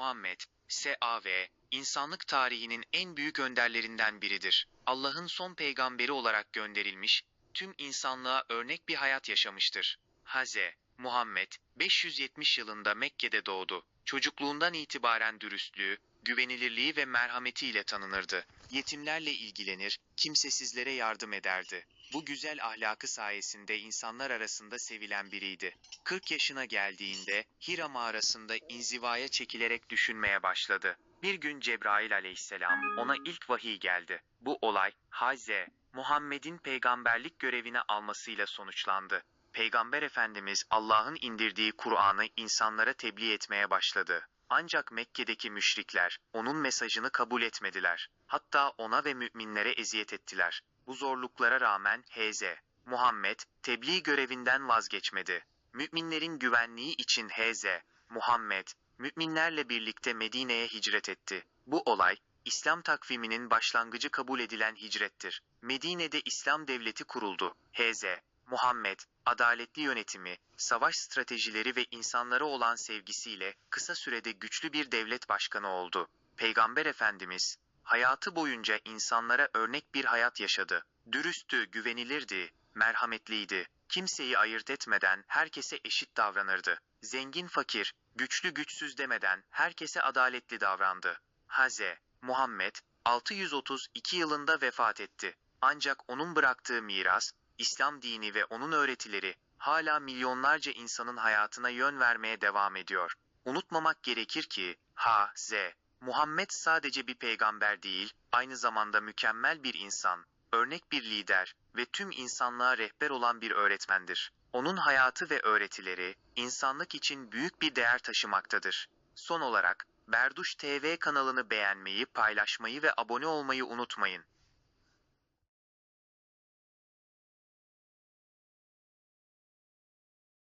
Muhammed, S.A.V., insanlık tarihinin en büyük önderlerinden biridir. Allah'ın son peygamberi olarak gönderilmiş, tüm insanlığa örnek bir hayat yaşamıştır. Hz. Muhammed, 570 yılında Mekke'de doğdu. Çocukluğundan itibaren dürüstlüğü, güvenilirliği ve merhametiyle tanınırdı. Yetimlerle ilgilenir, kimsesizlere yardım ederdi. Bu güzel ahlakı sayesinde insanlar arasında sevilen biriydi. 40 yaşına geldiğinde Hira mağarasında inzivaya çekilerek düşünmeye başladı. Bir gün Cebrail aleyhisselam ona ilk vahiy geldi. Bu olay Hz. Muhammed'in peygamberlik görevini almasıyla sonuçlandı. Peygamber Efendimiz Allah'ın indirdiği Kur'an'ı insanlara tebliğ etmeye başladı. Ancak Mekke'deki müşrikler onun mesajını kabul etmediler. Hatta ona ve müminlere eziyet ettiler. Bu zorluklara rağmen Hz. Muhammed tebliğ görevinden vazgeçmedi. Müminlerin güvenliği için Hz. Muhammed müminlerle birlikte Medine'ye hicret etti. Bu olay İslam takviminin başlangıcı kabul edilen hicrettir. Medine'de İslam devleti kuruldu. Hz. Muhammed, adaletli yönetimi, savaş stratejileri ve insanlara olan sevgisiyle kısa sürede güçlü bir devlet başkanı oldu. Peygamber Efendimiz, hayatı boyunca insanlara örnek bir hayat yaşadı. Dürüsttü, güvenilirdi, merhametliydi. Kimseyi ayırt etmeden herkese eşit davranırdı. Zengin fakir, güçlü güçsüz demeden herkese adaletli davrandı. Hz. Muhammed, 632 yılında vefat etti. Ancak onun bıraktığı miras, İslam dini ve onun öğretileri hala milyonlarca insanın hayatına yön vermeye devam ediyor. Unutmamak gerekir ki H.Z. Muhammed sadece bir peygamber değil, aynı zamanda mükemmel bir insan, örnek bir lider ve tüm insanlığa rehber olan bir öğretmendir. Onun hayatı ve öğretileri insanlık için büyük bir değer taşımaktadır. Son olarak Berduş TV kanalını beğenmeyi, paylaşmayı ve abone olmayı unutmayın.